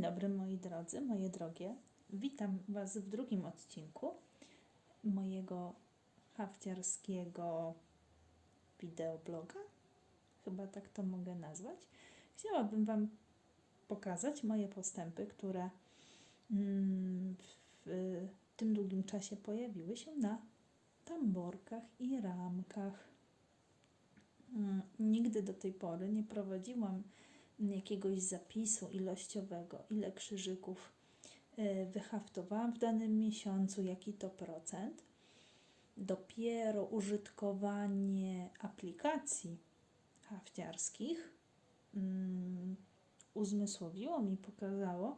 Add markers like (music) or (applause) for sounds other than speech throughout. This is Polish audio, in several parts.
Dzień dobry moi drodzy, moje drogie. Witam Was w drugim odcinku mojego hafciarskiego wideobloga. Chyba tak to mogę nazwać. Chciałabym Wam pokazać moje postępy, które mm, w tym długim czasie pojawiły się na tamborkach i ramkach. Mm, Nigdy do tej pory nie prowadziłam jakiegoś zapisu ilościowego, ile krzyżyków y, wyhaftowałam w danym miesiącu, jaki to procent. Dopiero użytkowanie aplikacji hafciarskich mm, uzmysłowiło mi, pokazało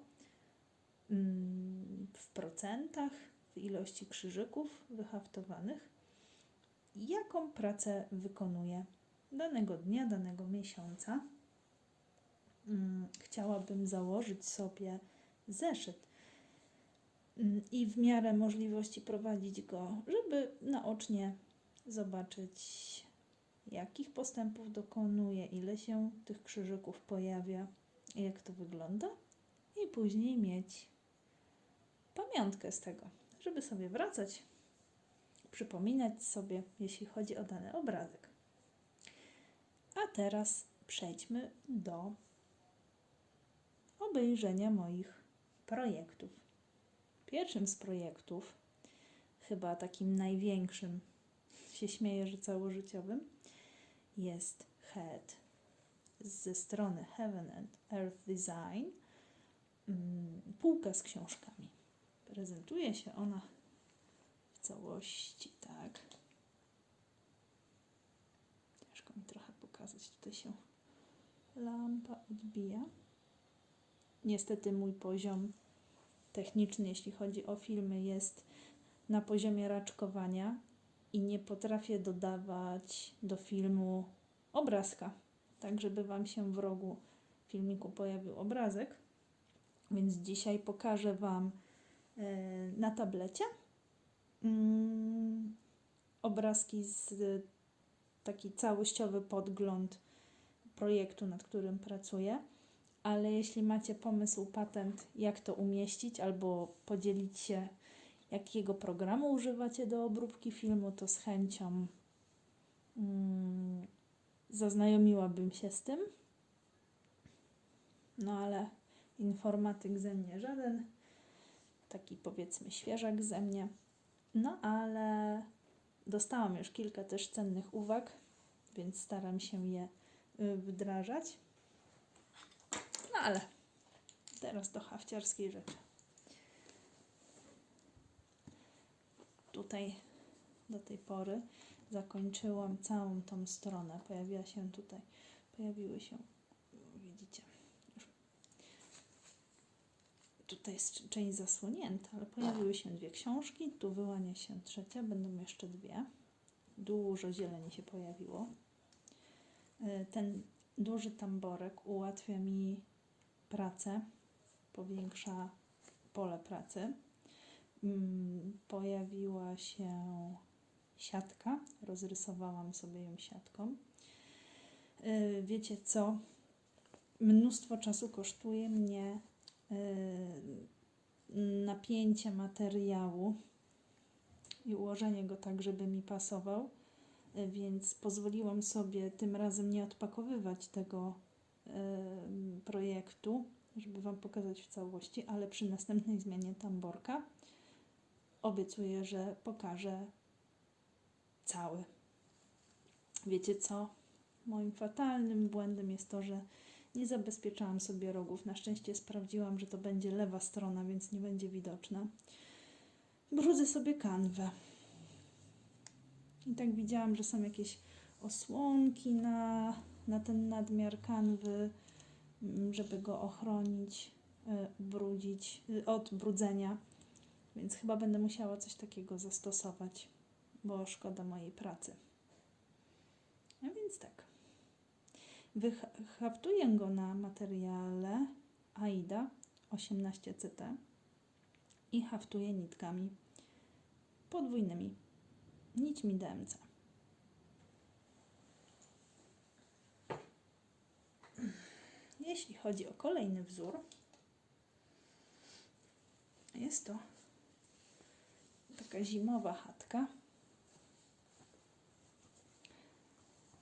mm, w procentach, w ilości krzyżyków wyhaftowanych, jaką pracę wykonuję danego dnia, danego miesiąca. Mm, Chciałabym założyć sobie zeszyt mm, i w miarę możliwości prowadzić go, żeby naocznie zobaczyć, jakich postępów dokonuję, ile się tych krzyżyków pojawia, jak to wygląda, i później mieć pamiątkę z tego, żeby sobie wracać, przypominać sobie, jeśli chodzi o dany obrazek. A teraz przejdźmy do obejrzenia moich projektów. Pierwszym z projektów, chyba takim największym, się śmieję, że całożyciowym, jest Head ze strony Heaven and Earth Design. Mm, Półka z książkami. Prezentuje się ona w całości, tak. Ciężko mi trochę pokazać, tutaj się lampa odbija. Niestety mój poziom techniczny, jeśli chodzi o filmy, jest na poziomie raczkowania i nie potrafię dodawać do filmu obrazka, tak żeby Wam się w rogu filmiku pojawił obrazek. Więc dzisiaj pokażę Wam e, na tablecie mm, obrazki z taki całościowy podgląd projektu, nad którym pracuję ale jeśli macie pomysł, patent, jak to umieścić, albo podzielić się, jakiego programu używacie do obróbki filmu, to z chęcią mm, zaznajomiłabym się z tym. No ale informatyk ze mnie żaden, taki powiedzmy świeżak ze mnie. No ale dostałam już kilka też cennych uwag, więc staram się je y, wdrażać. Ale teraz do hafciarskiej rzeczy. Tutaj do tej pory zakończyłam całą tą stronę. Pojawiła się tutaj, pojawiły się, widzicie, tutaj jest część zasłonięta, ale pojawiły się dwie książki, tu wyłania się trzecia, będą jeszcze dwie. Dużo zieleni się pojawiło. Y, Ten duży tamborek ułatwia mi pracę, powiększa pole pracy. Mm, Pojawiła się siatka, rozrysowałam sobie ją siatką. Yy, Wiecie co? Mnóstwo czasu kosztuje mnie yy, napięcie materiału i ułożenie go tak, żeby mi pasował, Yy, więc pozwoliłam sobie tym razem nie odpakowywać tego projektu, żeby Wam pokazać w całości, ale przy następnej zmianie tamborka obiecuję, że pokażę cały. Wiecie co? Moim fatalnym błędem jest to, że nie zabezpieczałam sobie rogów. Na szczęście sprawdziłam, że to będzie lewa strona, więc nie będzie widoczna. Brudzę sobie kanwę. I tak widziałam, że są jakieś osłonki na, na ten nadmiar kanwy, mm, żeby go ochronić, y, brudzić y, od brudzenia. Więc chyba będę musiała coś takiego zastosować, bo szkoda mojej pracy. A więc tak. Wyhaftuję go na materiale AIDA 18CT i haftuję nitkami podwójnymi, nićmi DMC. Jeśli chodzi o kolejny wzór, Jest to taka zimowa chatka.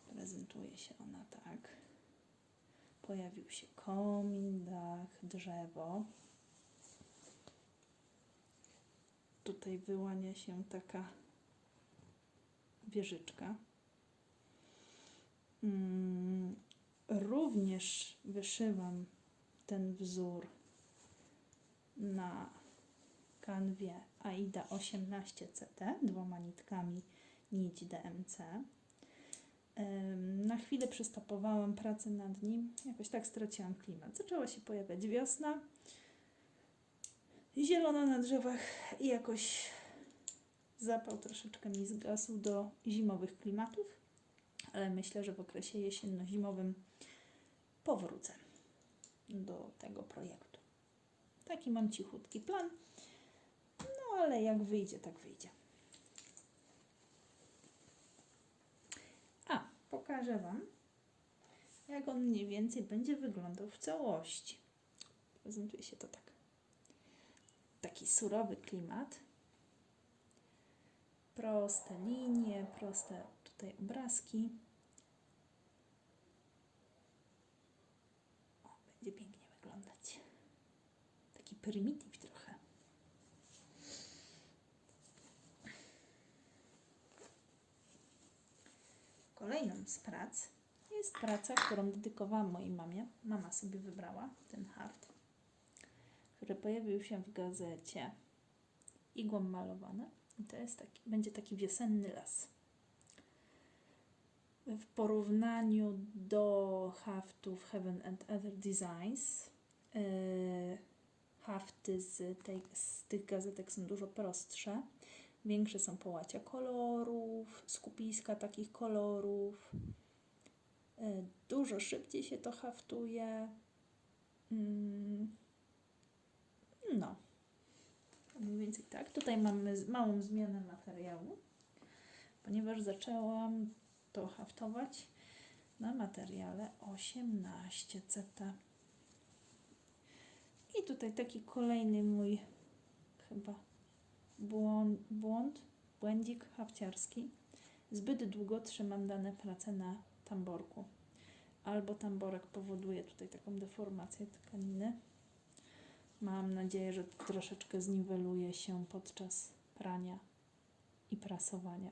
Prezentuje się ona tak. Pojawił się komin, dach, drzewo. Tutaj wyłania się taka wieżyczka. Mm, również wyszywam ten wzór na kanwie AIDA 18CT dwoma nitkami nić DMC. Na chwilę przystopowałam pracę nad nim, jakoś tak straciłam klimat. Zaczęła się pojawiać wiosna, zielono na drzewach i jakoś zapał troszeczkę mi zgasł do zimowych klimatów, ale myślę, że w okresie jesienno-zimowym powrócę do tego projektu. Taki mam cichutki plan, no ale jak wyjdzie, tak wyjdzie. A, pokażę Wam, jak on mniej więcej będzie wyglądał w całości. Prezentuje się to tak. Taki surowy klimat. Proste linie, proste tutaj obrazki. O, będzie pięknie wyglądać. Taki trochę. Kolejną z prac jest praca, którą dedykowałam mojej mamie. Mama sobie wybrała ten hart, który pojawił się w gazecie igłą malowane. I to jest taki, będzie taki wiosenny las. W porównaniu do haftów Heaven and Other Designs, yy, hafty z, tej, z tych gazetek są dużo prostsze. Większe są połacia kolorów, skupiska takich kolorów. Yy, Dużo szybciej się to haftuje. Mm, No, mniej więcej tak. Tutaj mamy małą zmianę materiału, ponieważ zaczęłam to haftować na materiale 18 CT. I tutaj taki kolejny mój chyba błąd, błąd błędzik hafciarski. Zbyt długo trzymam dane prace na tamborku. Albo tamborek powoduje tutaj taką deformację tkaniny. Mam nadzieję, że troszeczkę zniweluje się podczas prania i prasowania.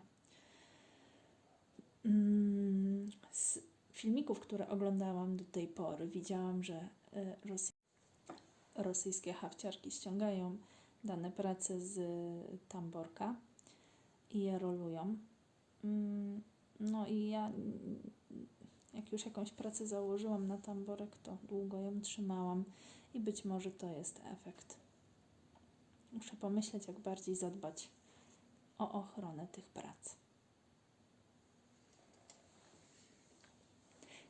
Mm, Z filmików, które oglądałam do tej pory, widziałam, że e, rosyjskie hawciarki ściągają dane prace z tamborka i je rolują. Mm, No i ja, jak już jakąś pracę założyłam na tamborek, to długo ją trzymałam i być może to jest efekt. Muszę pomyśleć, jak bardziej zadbać o ochronę tych prac.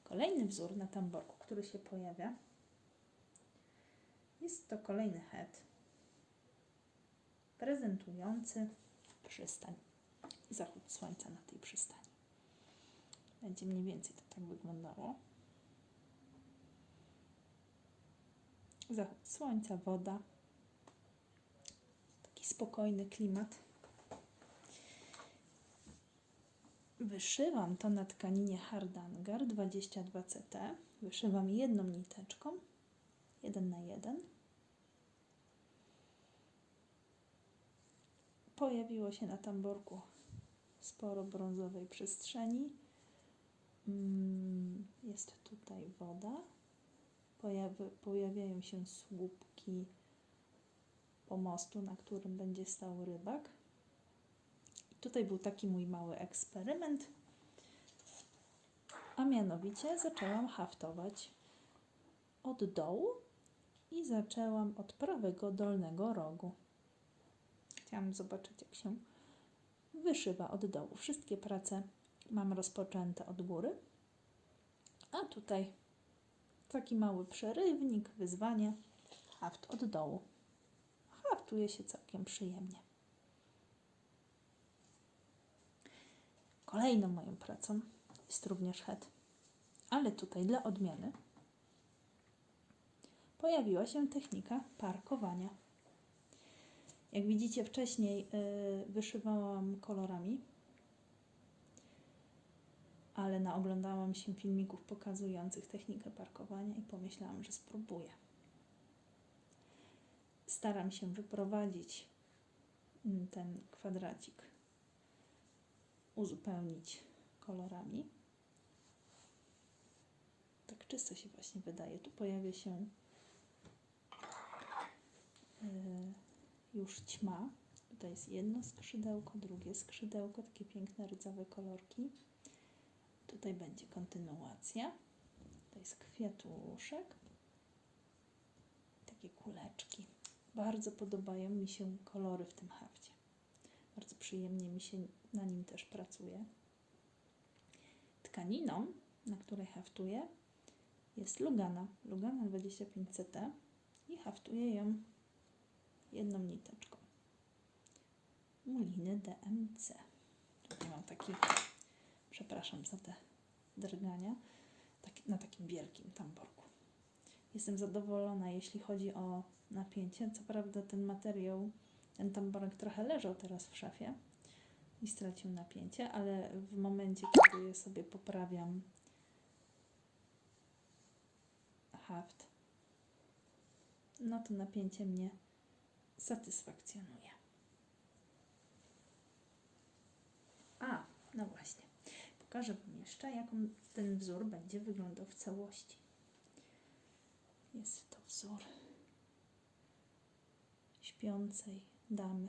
Kolejny wzór na tamborku, który się pojawia, jest to kolejny het prezentujący przystań zachód słońca na tej przystani. Będzie mniej więcej to tak wyglądało. Zachód słońca, woda, taki spokojny klimat. Wyszywam to na tkaninie Hardanger 22 CT. Wyszywam jedną niteczką, jeden na jeden. Pojawiło się na tamborku sporo brązowej przestrzeni. Mm, Jest tutaj woda. Pojawi, pojawiają się słupki pomostu, na którym będzie stał rybak. Tutaj był taki mój mały eksperyment. A mianowicie zaczęłam haftować od dołu i zaczęłam od prawego dolnego rogu. Chciałam zobaczyć, jak się wyszywa od dołu. Wszystkie prace mam rozpoczęte od góry, a tutaj taki mały przerywnik, wyzwanie, haft od dołu. Haftuje się całkiem przyjemnie. Kolejną moją pracą jest również het, ale tutaj dla odmiany pojawiła się technika parkowania. Jak widzicie wcześniej y, wyszywałam kolorami, ale naoglądałam się filmików pokazujących technikę parkowania i pomyślałam, że spróbuję. Staram się wyprowadzić mm, ten kwadracik, uzupełnić kolorami. Tak czysto się właśnie wydaje. Tu pojawia się y, już ćma. Tutaj jest jedno skrzydełko, drugie skrzydełko, takie piękne rdzawe kolorki. Tutaj będzie kontynuacja. To jest kwiatuszek. Takie kuleczki. Bardzo podobają mi się kolory w tym hafcie. Bardzo przyjemnie mi się na nim też pracuje. Tkaniną, na której haftuję, jest Lugana. Lugana 25 CT i haftuję ją jedną niteczką. Muliny DMC. Tutaj mam taki, przepraszam za te drgania, na takim wielkim tamborku. Jestem zadowolona, jeśli chodzi o napięcie. Co prawda ten materiał, ten tamborek trochę leżał teraz w szafie i stracił napięcie, ale w momencie, kiedy je sobie poprawiam haft, no to napięcie mnie satysfakcjonuje. A, no właśnie. Pokażę Wam jeszcze, jak ten wzór będzie wyglądał w całości. Jest to wzór śpiącej damy,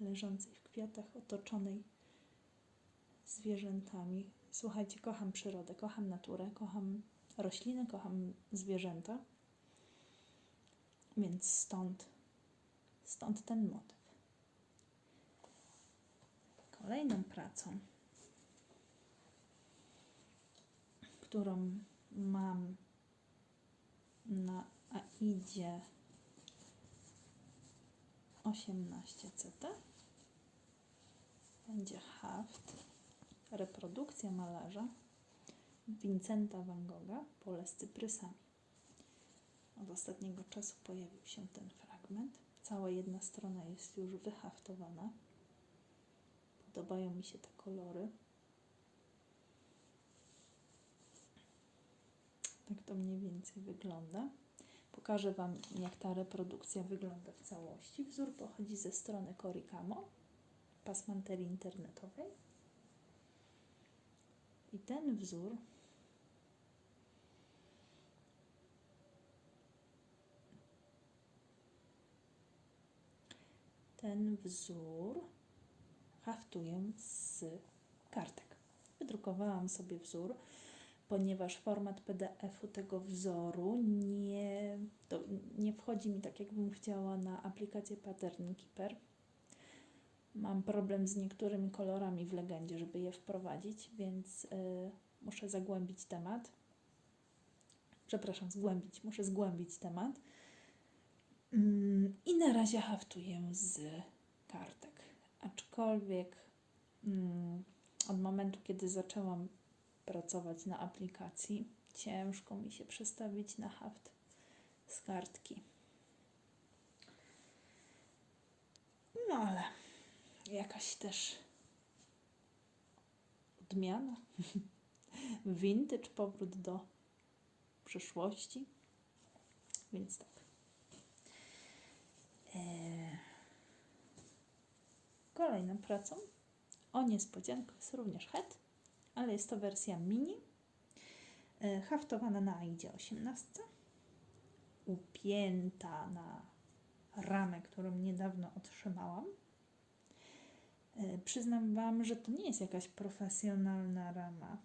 leżącej w kwiatach, otoczonej zwierzętami. Słuchajcie, kocham przyrodę, kocham naturę, kocham rośliny, kocham zwierzęta. Więc stąd, stąd ten motyw. Kolejną pracą, którą mam na AIDzie 18 CT będzie haft, reprodukcja malarza Vincenta van Gogha, pole z cyprysami. Od ostatniego czasu pojawił się ten fragment. Cała jedna strona jest już wyhaftowana. Podobają mi się te kolory. Tak to mniej więcej wygląda. Pokażę Wam, jak ta reprodukcja wygląda w całości. Wzór pochodzi ze strony Coricamo, pasmanterii internetowej. I ten wzór ten wzór haftuję z kartek. Wydrukowałam sobie wzór, ponieważ format PDF-u tego wzoru nie, to nie wchodzi mi tak, jakbym chciała na aplikację Pattern Keeper. Mam problem z niektórymi kolorami w legendzie, żeby je wprowadzić, więc y, muszę zagłębić temat. Przepraszam, zgłębić, muszę zgłębić temat. Mm, I na razie haftuję z kartek. Aczkolwiek mm, od momentu, kiedy zaczęłam pracować na aplikacji, ciężko mi się przestawić na haft z kartki. No ale jakaś też odmiana. (laughs) Vintage, powrót do przeszłości. Więc tak. Eee. Kolejną pracą o niespodziankę jest również het, ale jest to wersja mini, e, haftowana na AIDzie 18, upięta na ramę, którą niedawno otrzymałam. E, przyznam Wam, że to nie jest jakaś profesjonalna rama.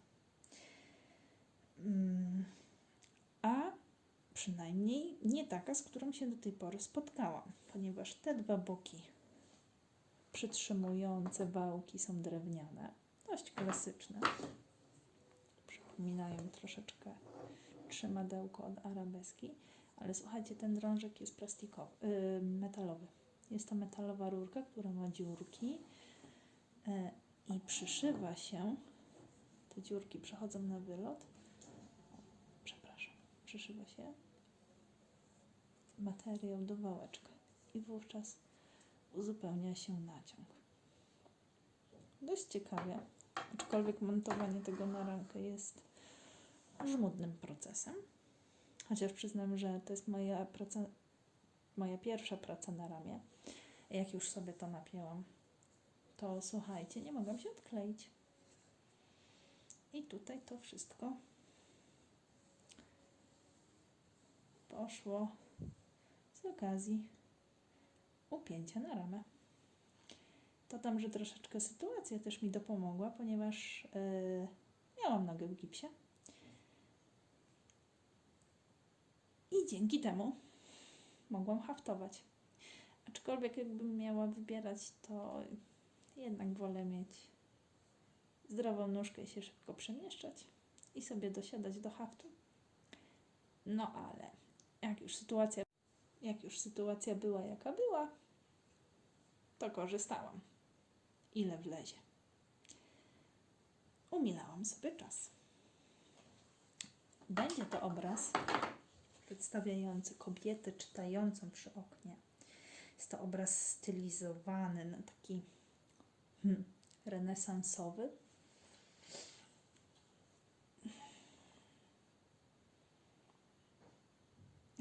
Przynajmniej nie taka, z którą się do tej pory spotkałam, ponieważ te dwa boki przytrzymujące wałki są drewniane, dość klasyczne. Przypominają troszeczkę trzymadełko od arabeski, ale słuchajcie, ten drążek jest plastikowy, yy, metalowy. Jest to metalowa rurka, która ma dziurki yy, i przyszywa się. Te dziurki przechodzą na wylot. Przepraszam, przyszywa się materiał do wałeczka i wówczas uzupełnia się naciąg. Dość ciekawie, aczkolwiek montowanie tego na ramkę jest żmudnym procesem. Chociaż przyznam, że to jest moja praca, moja pierwsza praca na ramię. Jak już sobie to napięłam, to słuchajcie, nie mogłam się odkleić. I tutaj to wszystko poszło z okazji upięcia na ramę. To tam, że troszeczkę sytuacja też mi dopomogła, ponieważ yy, miałam nogę w gipsie. I dzięki temu mogłam haftować. Aczkolwiek jakbym miała wybierać, to jednak wolę mieć zdrową nóżkę i się szybko przemieszczać i sobie dosiadać do haftu. No ale jak już sytuacja, jak już sytuacja była jaka była, to korzystałam. Ile wlezie. Umilałam sobie czas. Będzie to obraz przedstawiający kobietę czytającą przy oknie. Jest to obraz stylizowany na taki hmm, renesansowy.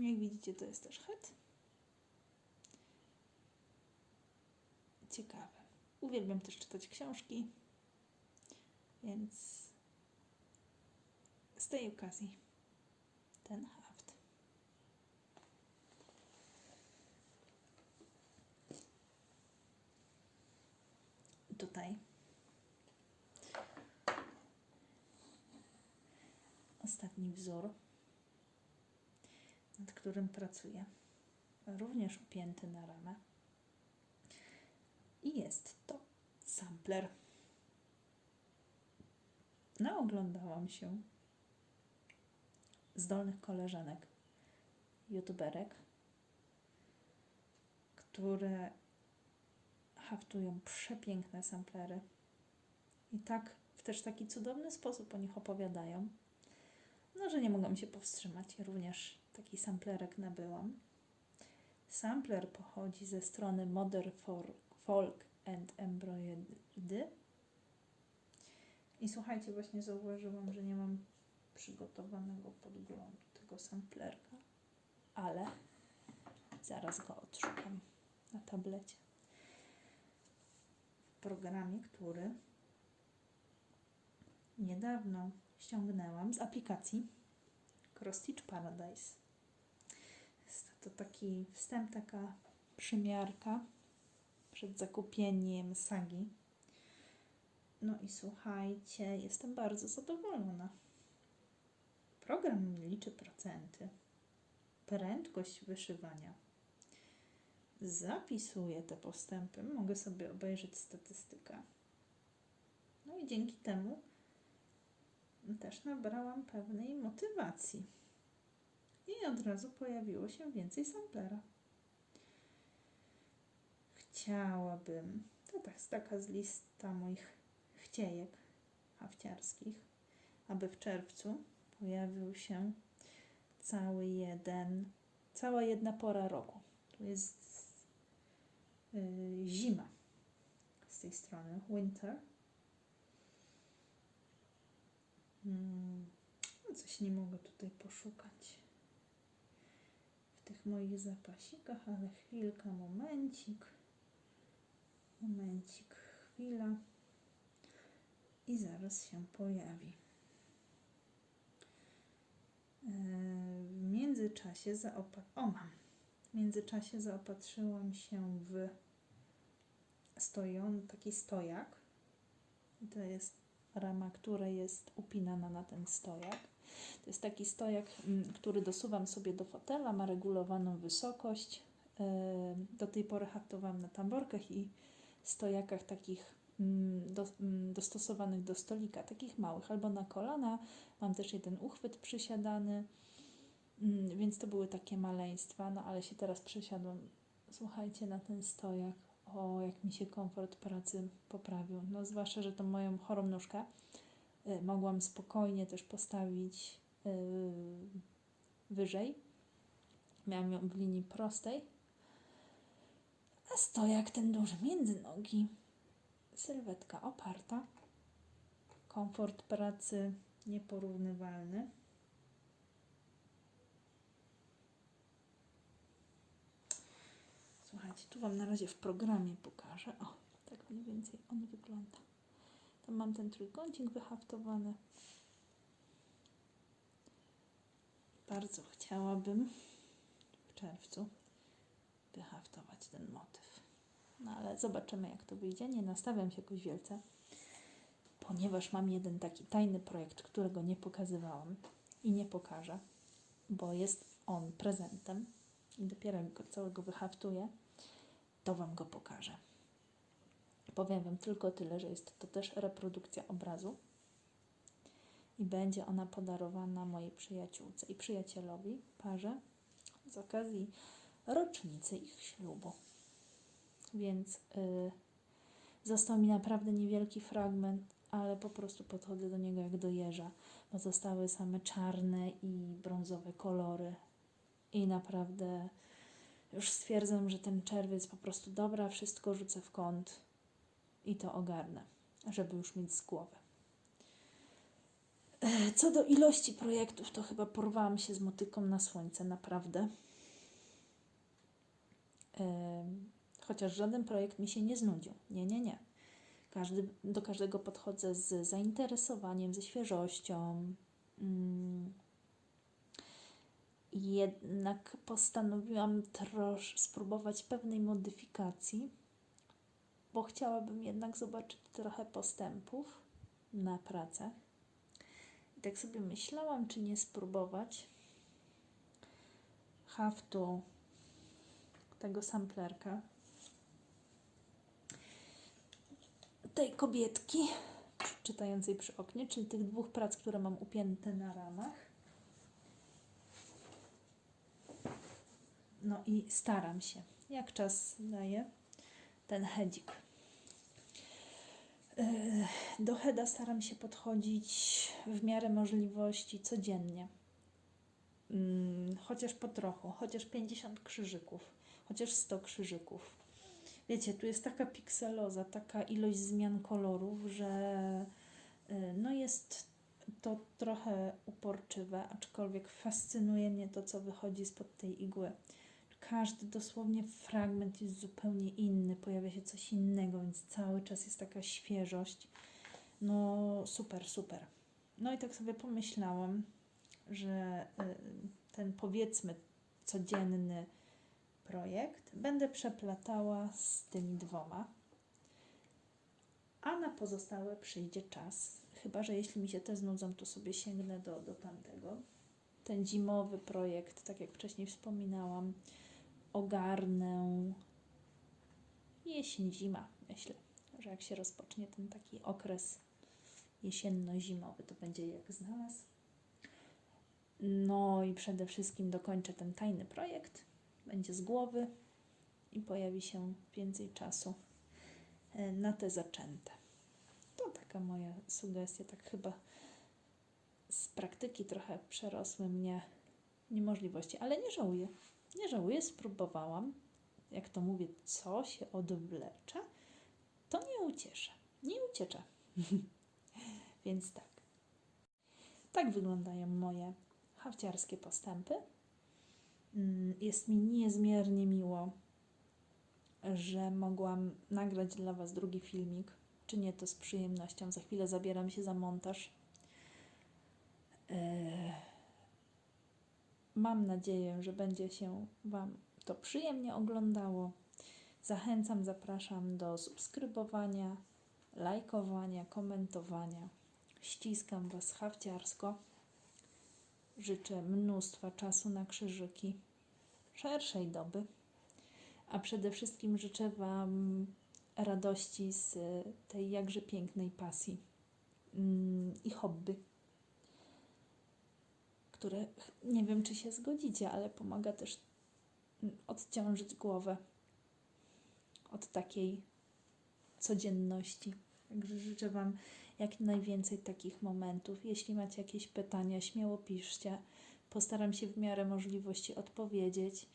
Jak widzicie, to jest też het. Ciekawe. Uwielbiam też czytać książki, więc z tej okazji ten haft. Tutaj ostatni wzór, nad którym pracuję, również upięty na ramę. I jest to sampler. Naoglądałam się zdolnych koleżanek, youtuberek, które haftują przepiękne samplery i tak w też taki cudowny sposób o nich opowiadają, no że nie mogłam się powstrzymać. Również taki samplerek nabyłam. Sampler pochodzi ze strony Modern Folk and Embroidery. I słuchajcie, właśnie zauważyłam, że nie mam przygotowanego podglądu tego samplerka, ale zaraz go odszukam na tablecie. W programie, który niedawno ściągnęłam z aplikacji Cross Stitch Paradise. To taki wstęp, taka przymiarka przed zakupieniem sagi. No i słuchajcie, jestem bardzo zadowolona. Program liczy procenty, prędkość wyszywania. Zapisuję te postępy, mogę sobie obejrzeć statystykę. No i dzięki temu też nabrałam pewnej motywacji. I od razu pojawiło się więcej samplera. Chciałabym, to tak taka z lista moich chciejek hafciarskich, aby w czerwcu pojawił się cały jeden, cała jedna pora roku. Tu jest yy, zima z tej strony, winter. Hmm, coś nie mogę tutaj poszukać tych moich zapasikach, ale chwilka, momencik. Momencik, chwila. I zaraz się pojawi. W międzyczasie zaopat... O, mam. W międzyczasie zaopatrzyłam się w stoją, taki stojak. To jest rama, która jest upinana na ten stojak. To jest taki stojak, mm, który dosuwam sobie do fotela, ma regulowaną wysokość. Do tej pory haftowałam na tamborkach i stojakach takich mm, do, mm, dostosowanych do stolika, takich małych, albo na kolana. Mam też jeden uchwyt przysiadany, więc to były takie maleństwa, no ale się teraz przesiadłam, słuchajcie, na ten stojak. O, jak mi się komfort pracy poprawił. No zwłaszcza, że tą moją chorą nóżkę mogłam spokojnie też postawić y, wyżej. Miałam ją w linii prostej, A stojak ten duży między nogi. Sylwetka oparta. Komfort pracy nieporównywalny. Słuchajcie, tu Wam na razie w programie pokażę. O, tak mniej więcej on wygląda. Tam mam ten trójkącik wyhaftowany. Bardzo chciałabym w czerwcu wyhaftować ten motyw. No ale zobaczymy, jak to wyjdzie. Nie nastawiam się jakoś wielce, ponieważ mam jeden taki tajny projekt, którego nie pokazywałam i nie pokażę, bo jest on prezentem i dopiero jak go całego wyhaftuję, to Wam go pokażę. Powiem Wam tylko tyle, że jest to też reprodukcja obrazu i będzie ona podarowana mojej przyjaciółce i przyjacielowi, parze, z okazji rocznicy ich ślubu. Więc y, został mi naprawdę niewielki fragment, ale po prostu podchodzę do niego jak do jeża, bo zostały same czarne i brązowe kolory. I naprawdę już stwierdzam, że ten czerwiec po prostu dobra, wszystko rzucę w kąt i to ogarnę, żeby już mieć z głowy. E, Co do ilości projektów, to chyba porwałam się z motyką na słońce, naprawdę. Chociaż żaden projekt mi się nie znudził. Nie, nie, nie. Każdy, do każdego podchodzę z zainteresowaniem, ze świeżością. Mm. Jednak postanowiłam trosz spróbować pewnej modyfikacji, bo chciałabym jednak zobaczyć trochę postępów na pracach. I tak sobie myślałam, czy nie spróbować haftu tego samplerka tej kobietki czytającej przy oknie, czyli tych dwóch prac, które mam upięte na ramach. No i staram się, jak czas daje, ten hedzik. Yy, Do heda staram się podchodzić w miarę możliwości codziennie. Mm, Chociaż po trochu, chociaż 50 krzyżyków, chociaż 100 krzyżyków. Wiecie, tu jest taka pikseloza, taka ilość zmian kolorów, że y, no jest to trochę uporczywe, aczkolwiek fascynuje mnie to, co wychodzi spod tej igły. Każdy dosłownie fragment jest zupełnie inny, pojawia się coś innego, więc cały czas jest taka świeżość. No super, super. No i tak sobie pomyślałam, że y, ten powiedzmy codzienny projekt będę przeplatała z tymi dwoma, a na pozostałe przyjdzie czas. Chyba, że jeśli mi się te znudzą, to sobie sięgnę do, do tamtego. Ten zimowy projekt, tak jak wcześniej wspominałam, ogarnę jesień-zima, myślę, że jak się rozpocznie ten taki okres jesienno-zimowy, to będzie jak znalazł. No i przede wszystkim dokończę ten tajny projekt. Będzie z głowy i pojawi się więcej czasu e, na te zaczęte. To taka moja sugestia, tak chyba z praktyki trochę przerosły mnie niemożliwości, ale nie żałuję. Nie żałuję, spróbowałam. Jak to mówię, co się odwlecze, to nie ucieszę. Nie ucieczę. (laughs) Więc tak. Tak wyglądają moje hafciarskie postępy. Mm, Jest mi niezmiernie miło, że mogłam nagrać dla Was drugi filmik. Czynię to z przyjemnością. Za chwilę zabieram się za montaż. Eee, Mam nadzieję, że będzie się Wam to przyjemnie oglądało. Zachęcam, zapraszam do subskrybowania, lajkowania, komentowania. Ściskam Was hafciarsko. Życzę mnóstwa czasu na krzyżyki, szerszej doby, a przede wszystkim życzę Wam radości z tej jakże pięknej pasji mm, i hobby, które nie wiem, czy się zgodzicie, ale pomaga też mm, odciążyć głowę od takiej codzienności. Także życzę Wam jak najwięcej takich momentów. Jeśli macie jakieś pytania, śmiało piszcie. Postaram się w miarę możliwości odpowiedzieć.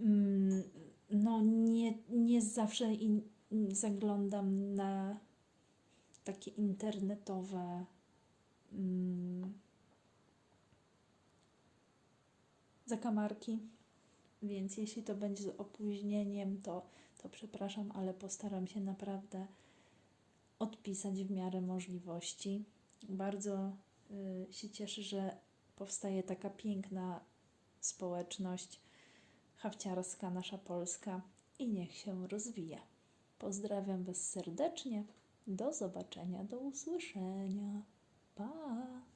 mm, no nie, nie zawsze in, zaglądam na takie internetowe mm, zakamarki, więc jeśli to będzie z opóźnieniem, to, to przepraszam, ale postaram się naprawdę odpisać w miarę możliwości. Bardzo y, się cieszę, że powstaje taka piękna społeczność hawciarska, nasza polska i niech się rozwija. Pozdrawiam Was serdecznie. Do zobaczenia, do usłyszenia. Pa!